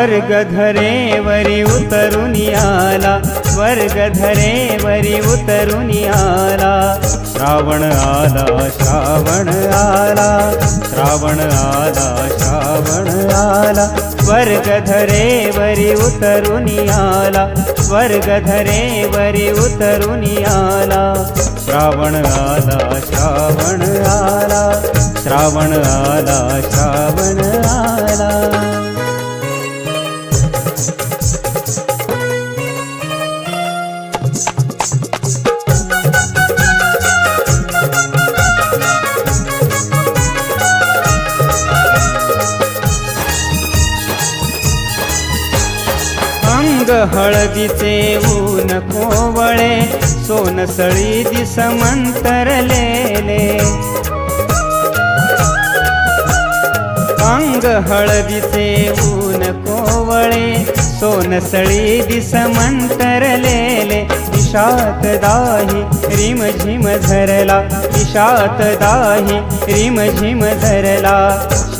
स्वर्ग धरेवरी उतरून आला स्वर्ग धरेवरी उतरून आला श्रावण आला श्रावण आला श्रावण आला श्रावण आला। स्वर्ग धरेवरी उतरून आला स्वर्ग धरेवरी उतरून आला श्रावण आला श्रावण आला श्रावण आला श्रावण आला। अंग हळदीचे ऊन कोवळे सोनसळी दिस मंतरलेले. अंग हळदीचे ऊन कोवळे सोनसळी दिस मंतरलेले. दिशात दाही रिम झिम धरला दिशात दाही रिम झिम धरला.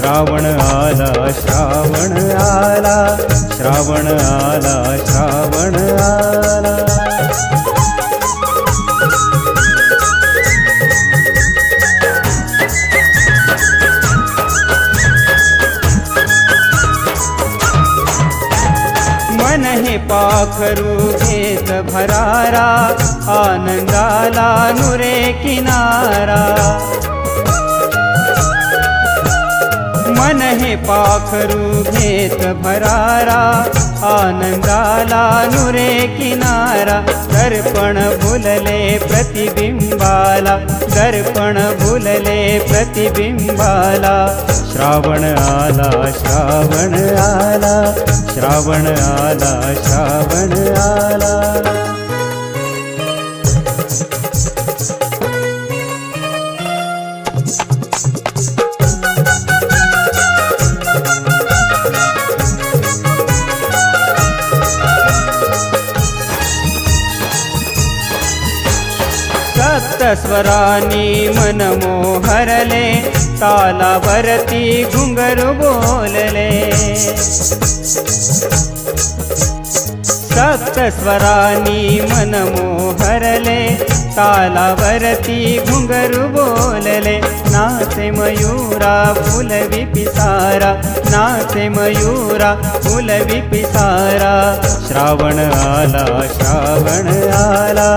श्रावण आला श्रावण आला श्रावण आला श्रावण आला. मन हे पाखरू घेत भरारा आनंदाला नुरे किनारा. मन हे पाखरू घेत भरारा आनंदाला नुरे किनारा दर्पण भुलले प्रतिबिंबाला दर्पण भुलले प्रतिबिंबाला. श्रावण आला श्रावण आला श्रावण आला श्रावण आला. स्वरानी मन मोहरले तालावरती घुंगर बोलले. सप्तस्वरानी मन मोहरले तालावरती घुंगरू बोलले नाचे मयूरा फुलवी पिसारा नाचे मयूरा फुलवी पिसारा श्रावण आला श्रावण आला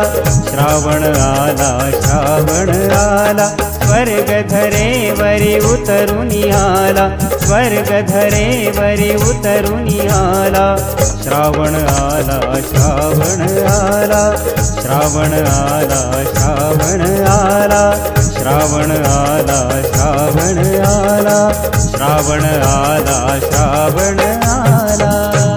श्रावण आला श्रावण आला स्वर्ग धरेवरी उतरून आला स्वर्ग धरेवरी उतरून आला श्रावण आला श्रावण आला श्रावण आला श्रावण आला श्रावण आला श्रावण आला श्रावण आला श्रावण आला.